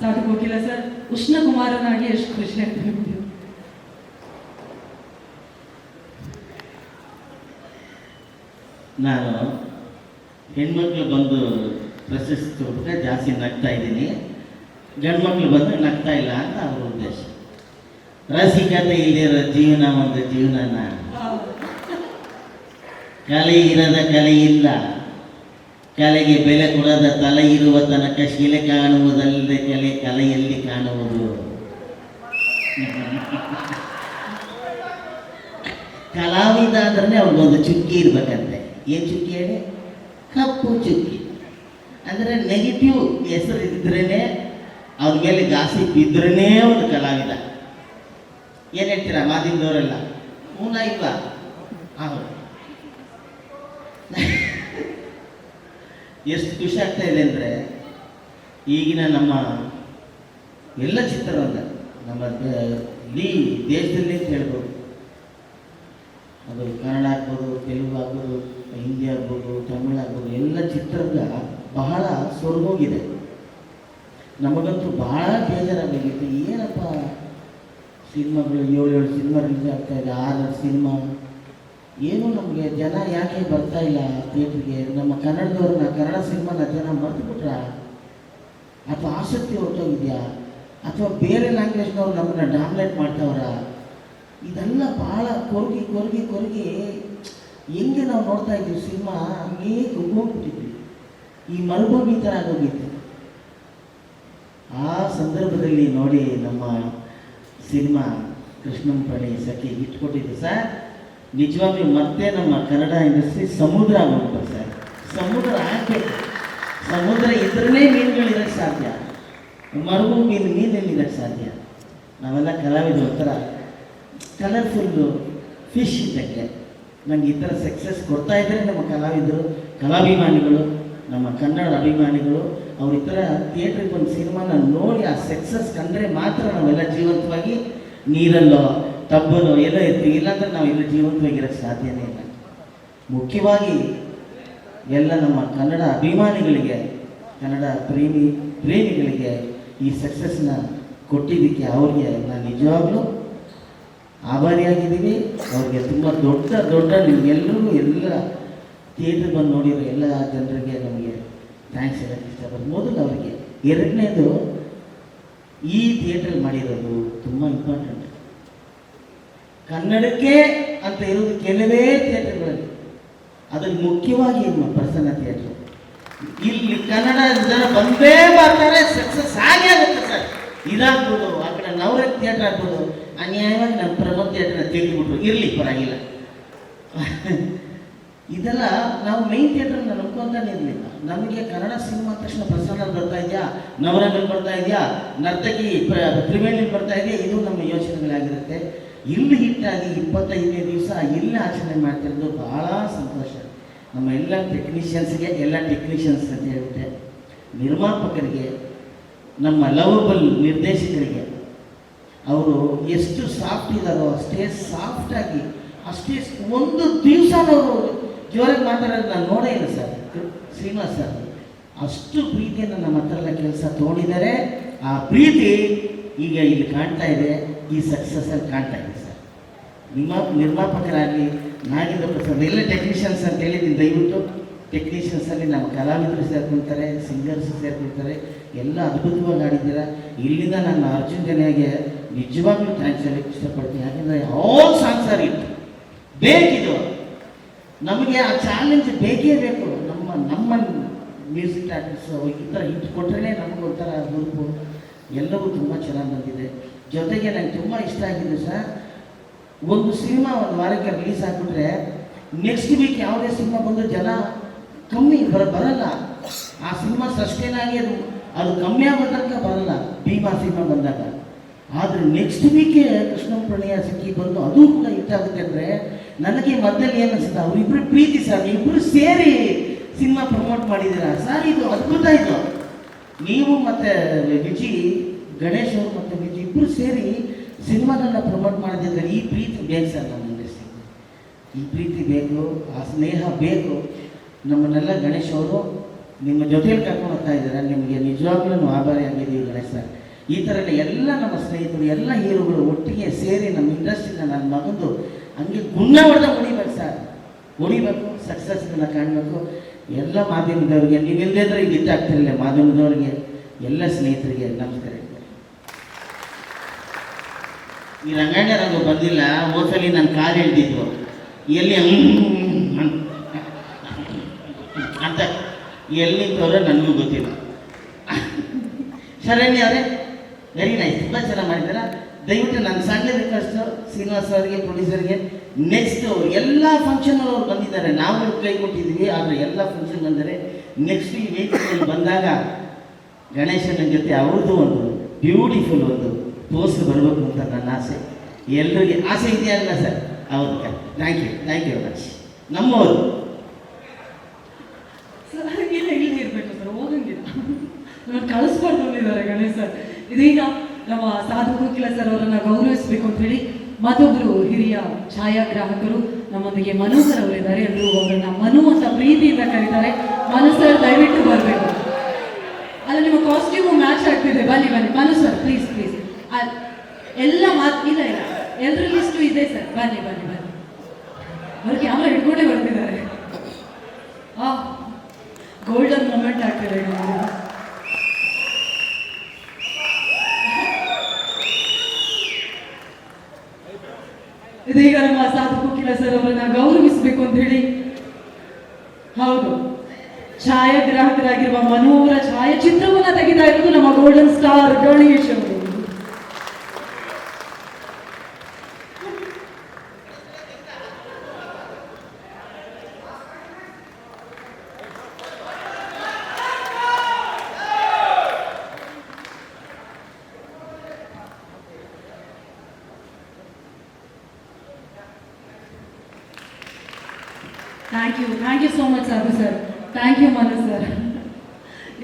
Sadhu Kokila sir ಉಷ್ಣ ಕುಮಾರನಾಗಿ ಎಷ್ಟು ಖುಷಿ ಆಗ್ತದೆ ನಾನು ಹೆಣ್ಮಕ್ಳು ಬಂದು ಪ್ರಶಸ್ತಿ ಕೊಟ್ಬಿಟ್ರೆ ಜಾಸ್ತಿ ನಗ್ತಾ ಇದ್ದೀನಿ. ಗಂಡು ಮಕ್ಳು ಬಂದು ನಗ್ತಾ ಇಲ್ಲ ಅಂತ ಅವ್ರ ಉದ್ದೇಶ. ರಸಿಕತೆ ಇಲ್ಲಿರೋ ಜೀವನ ಒಂದು ಜೀವನನ. ಕಲೆ ಇರದ ಕಲೆ ಇಲ್ಲ. ಕಲೆಗೆ ಬೆಲೆ ಕೊಡದ ತಲೆ ಇರುವ ತನಕ ಶಿಲೆ ಕಾಣುವುದಲ್ಲದೆ ಕಲೆ ಕಲೆಯಲ್ಲಿ ಕಾಣುವುದು. ಕಲಾವಿದ ಅಂದ್ರೆ ಅವ್ರಿಗೊಂದು ಚುಕ್ಕಿ ಇರ್ಬೇಕಂತೆ. ಏನು ಚುಕ್ಕಿ ಹೇಳಿ? ಕಪ್ಪು ಚುಕ್ಕಿ. ಅಂದರೆ ನೆಗೆಟಿವ್ ಹೆಸರು ಇದ್ರೇ ಅವ್ರ ಮೇಲೆ ಗಾಸಿಪ್ ಇದ್ರೇ ಒಂದು ಕಲಾವಿದ. ಏನು ಹೇಳ್ತೀರಾ ಮಾತಿದ್ದವರೆಲ್ಲ ಮೂಲ ಇಲ್ವಾ? ಹೌದು. ಎಷ್ಟು ಖುಷಿ ಆಗ್ತಾ ಇದೆ ಅಂದರೆ ಈಗಿನ ನಮ್ಮ ಎಲ್ಲ ಚಿತ್ರರಂಗ, ನಮ್ಮ ಇಡೀ ದೇಶದಲ್ಲಿ ಹೇಳ್ಬೋದು. ಅದು ಕನ್ನಡ ಆಗ್ಬೋದು, ತೆಲುಗು ಆಗ್ಬೋದು, ಹಿಂದಿ ಆಗ್ಬೋದು, ತಮಿಳು ಆಗ್ಬೋದು, ಎಲ್ಲ ಚಿತ್ರರಂಗ ಬಹಳ ಸೊರಗೋಗಿದೆ. ನಮಗಂತೂ ಬಹಳ ಬೇಜಾರಾಗಬೇಕಿತ್ತು ಏನಪ್ಪ, ಸಿನಿಮಾಗಳು ಏಳು ಏಳು ಸಿನಿಮಾ ರಿಲೀಸ್ ಆಗ್ತಾ ಇದೆ ಆರು ಸಿನಿಮಾ ಏನು ನಮಗೆ ಜನ ಯಾಕೆ ಬರ್ತಾ ಇಲ್ಲ ಥಿಯೇಟ್ರಿಗೆ? ನಮ್ಮ ಕನ್ನಡದವ್ರನ್ನ ಕನ್ನಡ ಸಿನಿಮಾನ ಜನ ಮರೆತುಬಿಟ್ರಾ? ಅಥವಾ ಆಸಕ್ತಿ ಹೊರಟೋಗಿದೆಯಾ? ಅಥವಾ ಬೇರೆ ಲ್ಯಾಂಗ್ವೇಜ್ನವ್ರು ನಮ್ಮನ್ನ ಡಾಮಿನೇಟ್ ಮಾಡ್ತಾವ್ರ? ಇದೆಲ್ಲ ಭಾಳ ಕೊರಗಿ ಕೊರಗಿ ಕೊರಗಿ ಹೆಂಗೆ ನಾವು ನೋಡ್ತಾ ಇದ್ದೀವಿ ಸಿನಿಮಾ ಹಂಗೆ ಹೋಗ್ಬಿಟ್ಟಿದ್ವಿ ಈ ಮರುಭೂಮಿ ಥರ ಆಗೋಗಿತ್ತು ಆ ಸಂದರ್ಭದಲ್ಲಿ ನೋಡಿ ನಮ್ಮ ಸಿನಿಮಾ ಕೃಷ್ಣಂ ಸಖಿ ಇಟ್ಕೊಟ್ಟಿದ್ದು ಸರ್. ನಿಜವಾಗ್ಲೂ ಮತ್ತೆ ನಮ್ಮ ಕನ್ನಡ ಇಂಡಸ್ಟ್ರಿ ಸಮುದ್ರ ಆಗೋಗ್ಬೇಕು ಸರ್. ಸಮುದ್ರ ಆಗಬೇಕು ಸಮುದ್ರ ಇದ್ರೇ ಮೀನುಗಳಿರೋಕ್ಕೆ ಸಾಧ್ಯ. ಮರುಭೂಮಿ ಮೀನು ಮೀನಲ್ಲಿ ಇರಕ್ಕೆ ಸಾಧ್ಯ. ನಾವೆಲ್ಲ ಕಲಾವಿದ ಒಂಥರ ಕಲರ್ಫುಲ್ಲು ಫಿಶ್ ಇದ್ದಕ್ಕೆ. ನಂಗೆ ಈ ಥರ ಸಕ್ಸಸ್ ಕೊಡ್ತಾ ಇದ್ದರೆ ನಮ್ಮ ಕಲಾವಿದರು, ಕಲಾಭಿಮಾನಿಗಳು, ನಮ್ಮ ಕನ್ನಡ ಅಭಿಮಾನಿಗಳು, ಅವ್ರ ಈ ಥರ ಥಿಯೇಟ್ರಿಗೆ ಒಂದು ಸಿನಿಮಾನ ನೋಡಿ ಆ ಸಕ್ಸಸ್ ಕಂಡ್ರೆ ಮಾತ್ರ ನಾವೆಲ್ಲ ಜೀವಂತವಾಗಿ ನೀರಲ್ಲೋ. ಟಬ್ಬಲ್ಲೋ ಎಲ್ಲ ಇರ್ತೀವಿ ಇಲ್ಲಾಂದ್ರೆ ಎಲ್ಲ ಜೀವಂತವಾಗಿರೋಕ್ಕೆ ಸಾಧ್ಯನೇ ಇಲ್ಲ. ಮುಖ್ಯವಾಗಿ ಎಲ್ಲ ನಮ್ಮ ಕನ್ನಡ ಅಭಿಮಾನಿಗಳಿಗೆ, ಕನ್ನಡ ಪ್ರೇಮಿ, ಪ್ರೇಮಿಗಳಿಗೆ ಈ ಸಕ್ಸಸ್ನ ಕೊಟ್ಟಿದ್ದಕ್ಕೆ ಅವ್ರಿಗೆ ನಾನು ನಿಜವಾಗ್ಲೂ ಆಭಾರಿಯಾಗಿದ್ದೀನಿ. ಅವ್ರಿಗೆ ತುಂಬ ದೊಡ್ಡ ದೊಡ್ಡ ನಿಮಗೆಲ್ಲರಿಗೂ ಎಲ್ಲ ಥಿಯೇಟರ್ ಬಂದು ನೋಡಿರೋ ಎಲ್ಲ ಜನರಿಗೆ ನಮಗೆ ಥ್ಯಾಂಕ್ಸ್ ಹೇಳಕ್ಕೆ ಇಷ್ಟಪಡ್ತೀನಿ ಮೊದಲು ಅವರಿಗೆ ಎರಡನೇದು ಈ ಥಿಯೇಟ್ರಲ್ಲಿ ಮಾಡಿರೋದು ತುಂಬ ಇಂಪಾರ್ಟೆಂಟ್ ಕನ್ನಡಕ್ಕೆ ಅಂತ ಇರೋದು ಕೆಲವೇ ಥಿಯೇಟರ್ಗಳಲ್ಲಿ. ಅದ್ರಲ್ಲಿ ಮುಖ್ಯವಾಗಿ ಏನು ಪ್ರಸನ್ನ ಥಿಯೇಟರ್. ಇಲ್ಲಿ ಕನ್ನಡ ಜನ ಬಂದೇ ಬರ್ತಾರೆ ಸಕ್ಸಸ್ ಆಗೇ ಆಗುತ್ತೆ ಸರ್. ಇದಾಗ್ಬೋದು ಆ ಕಡೆ ನವರತ್ ಥಿಯೇಟರ್ ಆಗ್ಬೋದು ಅನ್ಯಾಯವಾಗಿ ನಮ್ಮ ಪ್ರಮೋದ್ ಥಿಯೇಟರ್ನ ತೆಗೆದುಬಿಟ್ರು. ಇರಲಿ, ಪರವಾಗಿಲ್ಲ. ಇದೆಲ್ಲ ನಾವು ಮೈನ್ ಥಿಯೇಟರ್ನ ನಂಬ್ಕೊಂತಾನೆ ಇರಲಿಲ್ಲ. ನಮಗೆ ಕನ್ನಡ ಸಿನಿಮಾ ತಕ್ಷಣ ಪ್ರಸನ್ನ ಬರ್ತಾ ಇದೆಯಾ? ನವರಂಗಲ್ ಬರ್ತಾ ಇದೆಯಾ? ನರ್ತಕಿ ತ್ರಿವೇಣಿ ಬರ್ತಾ ಇದೆಯಾ? ಇದು ನಮ್ಮ ಯೋಚನೆಗಳಾಗಿರುತ್ತೆ. ಇಲ್ಲಿ ಹಿಟ್ಟಾಗಿ ಇಪ್ಪತ್ತೈದನೇ ದಿವಸ ಇಲ್ಲಿ ಆಚರಣೆ ಮಾಡ್ತಿರೋದು ಬಹಳ ಸಂತೋಷ. ನಮ್ಮ ಎಲ್ಲ ಟೆಕ್ನಿಷಿಯನ್ಸ್ಗೆ ಎಲ್ಲ ಟೆಕ್ನಿಷಿಯನ್ಸ್ ಅಂತ ಹೇಳ್ಬಿಟ್ಟೆ, ನಿರ್ಮಾಪಕರಿಗೆ, ನಮ್ಮ ಲವಬಲ್ ನಿರ್ದೇಶಕರಿಗೆ, ಅವರು ಎಷ್ಟು ಸಾಫ್ಟ್ ಇದ್ದಾರೋ ಅಷ್ಟೇ ಸಾಫ್ಟಾಗಿ ಅಷ್ಟೇ ಒಂದು ದಿವಸ ಅವರು ಜೋರಾಗಿ ಮಾತಾಡೋದು ನಾನು ನೋಡೇ ಇಲ್ಲ ಸರ್. ಶ್ರೀನಿವಾಸ್ ಸರ್, ಅಷ್ಟು ಪ್ರೀತಿಯನ್ನು ನಮ್ಮ ಹತ್ರ ಎಲ್ಲ ಕೆಲಸ ತೊಗೊಂಡಿದ್ದಾರೆ. ಆ ಪ್ರೀತಿ ಈಗ ಇಲ್ಲಿ ಕಾಣ್ತಾ ಇದೆ, ಈ ಸಕ್ಸಸ್ಸಲ್ಲಿ ಕಾಣ್ತಾ ಇದೆ ಸರ್. ನಿಮ್ಮ ನಿರ್ಮಾಪಕರಾಗಲಿ ನಾಗೇಂದ್ರ ಪ್ರಸಾದ್ ಎಲ್ಲ ಟೆಕ್ನಿಷಿಯನ್ಸ್ ಅಂತ ಹೇಳಿದ್ದೀನಿ, ದಯವಿಟ್ಟು ಟೆಕ್ನಿಷಿಯನ್ಸಲ್ಲಿ ನಮ್ಮ ಕಲಾವಿದರು ಸೇರ್ಕೊಳ್ತಾರೆ ಸಿಂಗರ್ಸ್ ಸೇರ್ಕೊಳ್ತಾರೆ ಎಲ್ಲ ಅದ್ಭುತವಾಗಿ ಆಡಿದ್ದೀರಾ? ಇಲ್ಲಿಂದ ನಾನು ಅರ್ಜುನ್ ಜನಿಯಾಗೆ ನಿಜವಾಗ್ಲೂ ಥ್ಯಾಂಕ್ಸ್ ಹೇಳಕ್ಕೆ ಇಷ್ಟಪಡ್ತೀನಿ. ಯಾಕೆಂದರೆ ಆಲ್ ಸಾಂಗ್ಸ್ ಆರ್ ಇಟ್ ಬೇಕಿದು. ನಮಗೆ ಆ ಚಾಲೆಂಜ್ ಬೇಕೇ ಬೇಕು. ನಮ್ಮ ನಮ್ಮ ಮ್ಯೂಸಿಕ್ ಆರ್ಟಿಸ್ಟ್ ಈ ಥರ ಹಿಟ್ ಕೊಟ್ಟರೆ ನಮಗೊಂಥರ ಹುರುಪು ಎಲ್ಲವೂ ತುಂಬ ಚೆನ್ನಾಗಿ ಬಂದಿದೆ. ಜೊತೆಗೆ ನನಗೆ ತುಂಬ ಇಷ್ಟ ಆಗಿದೆ ಸರ್. ಒಂದು ಸಿನಿಮಾ ಒಂದು ವಾರಕ್ಕೆ ರಿಲೀಸ್ ಆಗಿಬಿಟ್ರೆ ನೆಕ್ಸ್ಟ್ ವೀಕ್ ಯಾವುದೇ ಸಿನಿಮಾ ಬಂದು ಜನ ಕಮ್ಮಿ ಬರ, ಬರಲ್ಲ. ಆ ಸಿನಿಮಾ ಸಸ್ಟೈನ್ ಆಗಿ ಅದು ಅದು ಕಮ್ಮಿ ಆಗೋ ತನಕ ಬರಲ್ಲ. ಭೀಮಾ ಸಿನಿಮಾ ಬಂದಾಗ. ಆದರೆ ನೆಕ್ಸ್ಟ್ ವೀಕೆ ಕೃಷ್ಣ ಪ್ರಣಯ ಸಿಕ್ಕಿ ಬಂದು ಅದು ಕೂಡ ಹಿಟ್ಟಾಗುತ್ತೆ ಅಂದರೆ ನನಗೆ ಮಧ್ಯಲ್ಲಿ ಏನು ಅನಿಸುತ್ತೆ ಅವರಿಬ್ಬರು ಪ್ರೀತಿ ಸರ್. ಇಬ್ಬರು ಸೇರಿ ಸಿನಿಮಾ ಪ್ರಮೋಟ್ ಮಾಡಿದ್ದೀರಾ? ಸರ್, ಇದು ಅದ್ಭುತ ಇದು. ನೀವು ಮತ್ತು ವಿಜಿ ಗಣೇಶ್ ಅವರು ಮತ್ತು ವಿಜಿ ಇಬ್ಬರು ಸೇರಿ ಸಿನಿಮಾಗಳನ್ನ ಪ್ರಮೋಟ್ ಮಾಡಿದ್ರೆ ಈ ಪ್ರೀತಿ ಬೇಕು ಸರ್ ನಮ್ಮ ಇಂಡಸ್ಟ್ರಿಗೆ ಈ ಪ್ರೀತಿ ಬೇಕು, ಆ ಸ್ನೇಹ ಬೇಕು. ನಮ್ಮನ್ನೆಲ್ಲ ಗಣೇಶ್ ಅವರು ನಿಮ್ಮ ಜೊತೆಯಲ್ಲಿ ಕರ್ಕೊಂಡು ಹೋಗ್ತಾ ಇದ್ದಾರೆ. ನಿಮಗೆ ನಿಜವಾಗ್ಲೂ ಆಭಾರಿ ಆಗಿದ್ದೀವಿ ಗಣೇಶ್ ಸರ್. ಈ ಥರ ಎಲ್ಲ ನಮ್ಮ ಸ್ನೇಹಿತರು, ಎಲ್ಲ ಹೀರೋಗಳು ಒಟ್ಟಿಗೆ ಸೇರಿ ನಮ್ಮ ಇಂಡಸ್ಟ್ರಿನ ನನ್ನ ಮಗಂದು ಹಂಗೆ ಗುಣ ಹೊಡೆದ ಹೊಡಿಬೇಕು ಸರ್. ಹೊಡಿಬೇಕು ಸಕ್ಸಸ್ನ ಕಾಣಬೇಕು. ಎಲ್ಲ ಮಾಧ್ಯಮದವರಿಗೆ ಇಲ್ಲದೇ ಇದ್ರೆ ಗಿಟ್ಟಾಗ್ತಿರಲಿಲ್ಲ ಮಾಧ್ಯಮದವರಿಗೆ, ಎಲ್ಲ ಸ್ನೇಹಿತರಿಗೆ ನಮಸ್ಕಾರ ಈ ರಂಗಣ್ಣ ರಂಗ ಬಂದಿಲ್ಲ, ಹೋದ್ಸಲಿ ನನ್ನ ಕಾರ್ ಹಿಡ್ದಿದ್ರು. ಎಲ್ಲಿ ಅಂತ- ಎಲ್ಲಿ ನಿಂತವ್ರೆ ನನಗೂ ಗೊತ್ತಿಲ್ಲ. ಶರಣ್ಯ ಅವರೇ ವೆರಿ ನೈಸ್ ತುಂಬ ಚೆನ್ನಾಗಿ ಮಾಡಿದ್ದೀರಾ? ದಯವಿಟ್ಟು ನನ್ನ ಸಣ್ಣ ರಿಕ್ವೆಸ್ಟು ಶ್ರೀನಿವಾಸ ಅವರಿಗೆ ಪ್ರೊಡ್ಯೂಸರ್ಗೆ ನೆಕ್ಸ್ಟು ಎಲ್ಲ ಫಂಕ್ಷನ್ ಅವ್ರು ಬಂದಿದ್ದಾರೆ. ನಾವು ಕೈ ಕೊಟ್ಟಿದ್ದೀವಿ ಆದರೆ ಎಲ್ಲ ಫಂಕ್ಷನ್ ಅಂದರೆ ನೆಕ್ಸ್ಟ್ ಈ ವೇದಿಕೆಯಲ್ಲಿ ಬಂದಾಗ ಗಣೇಶನ ಜೊತೆ ಅವ್ರದ್ದು ಒಂದು ಬ್ಯೂಟಿಫುಲ್ ಒಂದು ಪೋಸ್ಟ್ ಬರಬೇಕು ಅಂತ ನನ್ನ ಆಸೆ. ಎಲ್ಲರಿಗೆ ಆಸೆ ಇದೆಯಾ ಅಲ್ಲ ಸರ್. ಹೌದು thank you thank you much ನಮ್ಮವರು. ಇಲ್ಲ ಇರಬೇಕು ಕಳಿಸ್ಬಾರ್ದು ಅಂದಿದ್ದಾರೆ ಗಣೇಶ್ ಸರ್. ಇದೀಗ ನಮ್ಮ ಸಾಧು ಕೋಕಿಲ ಸರ್, ಅವರನ್ನ ಗೌರವಿಸಬೇಕು ಅಂತ ಹೇಳಿ ಮತ್ತೊಬ್ಬರು ಹಿರಿಯ ಛಾಯಾಗ್ರಾಹಕರು ನಮ್ಮೊಂದಿಗೆ ಮನು ಸರ್ ಅವರಿದ್ದಾರೆ. ಎಲ್ಲರೂ ಅವರನ್ನ ಮನು ಅಂತ ಪ್ರೀತಿಯಿಂದ ಕರೀತಾರೆ. ಮನು ದಯವಿಟ್ಟು ಬರಬೇಕು. ಅಲ್ಲ, ನಿಮ್ಮ ಕಾಸ್ಟ್ಯೂಮು ಮ್ಯಾಚ್ ಆಗ್ತಿದೆ. ಬನ್ನಿ ಬನ್ನಿ. ಮನು ಸರ್ ಪ್ಲೀಸ್ ಪ್ಲೀಸ್ ಎಲ್ಲ ಮಾತು, ಇಲ್ಲ ಇಲ್ಲ. ಎಲ್ಲರ ಲಿಸ್ಟು ಇದೆ ಸರ್. ಬನ್ನಿ ಬನ್ನಿ ಬನ್ನಿ. ಅವ್ರಿಗೆ ಯಾವ ಹಿಡ್ಕೊಂಡೇ ಬರ್ತಿದ್ದಾರೆ. ಆ ಗೋಲ್ಡನ್ ಮೂಮೆಂಟ್ ಆಗ್ತಿದೆ ನೋಡಿ ಇದೀಗ ನಮ್ಮ ಸಾಧು ಸರ್ ಅವರನ್ನ ಗೌರವಿಸಬೇಕು ಅಂತ ಹೇಳಿ. ಹೌದು. ಛಾಯಾಗ್ರಾಹಕರಾಗಿರುವ ಮನೋಹರ ಛಾಯಾಚಿತ್ರವನ್ನ ತೆಗೆದ ಇರೋದು ನಮ್ಮ ಗೋಲ್ಡನ್ ಸ್ಟಾರ್ ಗಣೇಶ್ ಅವರು. Thank you. Thank you so much, sir. Thank you, Manu sir.